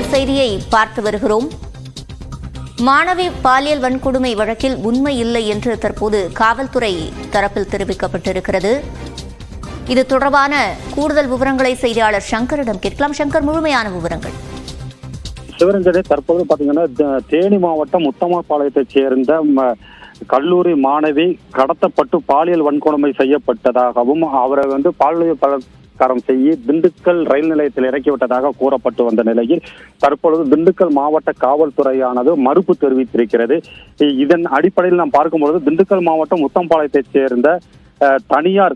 முக்கிய செய்தியை பார்த்து வருகிறோம். மாணவி பாலியல் வன்கொடுமை வழக்கில் உண்மை இல்லை என்று தற்போது காவல்துறை தரப்பில் தெரிவிக்கப்பட்டிருக்கிறது. இது தொடர்பான கூடுதல் விவரங்களை செய்தியாளர் சங்கரிடம் கேட்கலாம். சங்கர் முழுமையான விவரங்கள். சிவரஞ்சனை தற்போது பாத்தீங்கன்னா தேனி மாவட்டம் உத்தமபாளையத்தைச் சேர்ந்த கல்லூரி மாணவி கடத்தப்பட்டு பாலியல் வன்கொடுமை செய்யப்பட்டதாகவும் அவரை வந்து பாலியல் பலாத்காரம் செய்ய திண்டுக்கல் ரயில் நிலையத்தில் இறக்கிவிட்டதாக கூறப்பட்டு வந்த நிலையில் தற்பொழுது திண்டுக்கல் மாவட்ட காவல்துறையானது மறுப்பு தெரிவித்திருக்கிறது. இதன் அடிப்படையில் நாம் பார்க்கும்பொழுது திண்டுக்கல் மாவட்டம் உத்தம்பாளையத்தைச் சேர்ந்த அஹ், தனியார்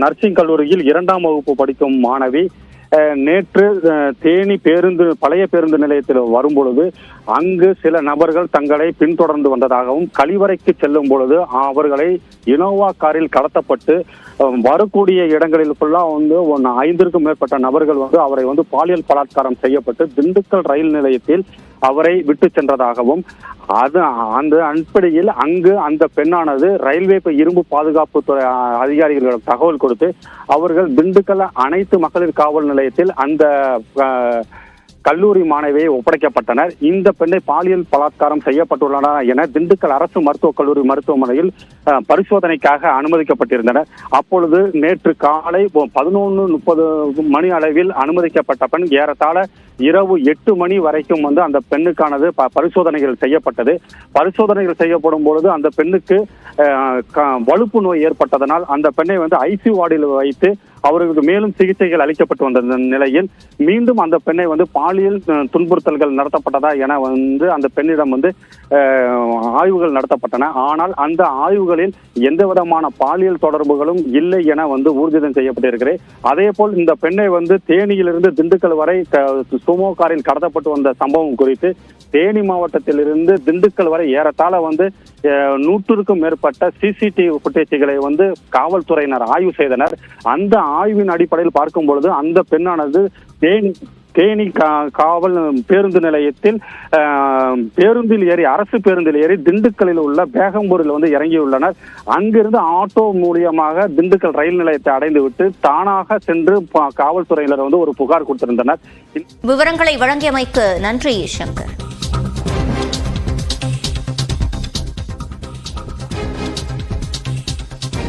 நர்சிங் கல்லூரியில் இரண்டாம் வகுப்பு படிக்கும் மாணவி நேற்று தேனி பேருந்து பழைய பேருந்து நிலையத்தில் வரும்பொழுது அங்கு சில நபர்கள் தங்களை பின்தொடர்ந்து வந்ததாகவும் கழிவறைக்கு செல்லும் பொழுது அவர்களை இனோவா காரில் கடத்தப்பட்டு வரக்கூடிய இடங்களில் ஃபுல்லாக வந்து ஒன்று ஐந்திற்கும் மேற்பட்ட நபர்கள் வந்து அவரை வந்து பாலியல் பலாத்காரம் செய்யப்பட்டு திண்டுக்கல் ரயில் நிலையத்தில் அவரை விட்டு சென்றதாகவும் அது அந்த அடிப்படையில் அங்கு அந்த பெண்ணானது ரயில்வே இரும்பு பாதுகாப்பு துறை அதிகாரிகளிடம் தகவல் கொடுத்து அவர்கள் திண்டுக்கல் அனைத்து மகளிர் காவல் நிலையத்தில் அந்த அஹ், கல்லூரி மாணவியை ஒப்படைக்கப்பட்டனர். இந்த பெண்ணை பாலியல் பலாத்காரம் செய்யப்பட்டுள்ளனர் என திண்டுக்கல் அரசு மருத்துவக் கல்லூரி மருத்துவமனையில் பரிசோதனைக்காக அனுமதிக்கப்பட்டிருந்தனர். அப்பொழுது நேற்று காலை பதினொன்று முப்பது மணி அளவில் அனுமதிக்கப்பட்ட பெண் ஏறத்தாழ இரவு எட்டு மணி வரைக்கும் வந்து அந்த பெண்ணுக்கானது ப- பரிசோதனைகள் செய்யப்பட்டது. பரிசோதனைகள் செய்யப்படும் பொழுது அந்த பெண்ணுக்கு க- வலுப்பு நோய் ஏற்பட்டதனால் அந்த பெண்ணை வந்து ஐசியூ வார்டில் வைத்து அவர்களுக்கு மேலும் சிகிச்சைகள் அளிக்கப்பட்டு வந்த நிலையில் மீண்டும் அந்த பெண்ணை வந்து பாலியல் துன்புறுத்தல்கள் நடத்தப்பட்டதா என வந்து அந்த பெண்ணிடம் வந்து ஆய்வுகள் நடத்தப்பட்டன. ஆனால் அந்த ஆய்வுகளில் எந்த விதமான பாலியல் தொடர்புகளும் இல்லை என வந்து ஊர்ஜிதம் செய்யப்பட்டிருக்கிறது. அதே போல் இந்த பெண்ணை வந்து தேனியிலிருந்து திண்டுக்கல் வரை சுமோ காரில் கடத்தப்பட்டு வந்த சம்பவம் குறித்து தேனி மாவட்டத்திலிருந்து திண்டுக்கல் வரை ஏறத்தாழ வந்து நூற்றுக்கும் மேற்பட்ட சிசிடிவி ஃபுட்டேஜ்களை வந்து காவல்துறையினர் ஆய்வு செய்தனர். அந்த ஆய்வின் அடிப்படையில் பார்க்கும் பொழுது அந்த பெண்ணானது தேனி தேனி கா- காவல் பேருந்து நிலையத்தில் பேருந்தில் ஏறி அரசு பேருந்தில் ஏறி திண்டுக்கல்லில் உள்ள பேகம்பூரில் வந்து இறங்கியுள்ளனர். அங்கிருந்து ஆட்டோ மூலியமாக திண்டுக்கல் ரயில் நிலையத்தை அடைந்து விட்டு தானாக சென்று காவல்துறையினர் வந்து ஒரு புகார் கொடுத்திருந்தனர். விவரங்களை வழங்கியமைக்கு நன்றி சங்கர்.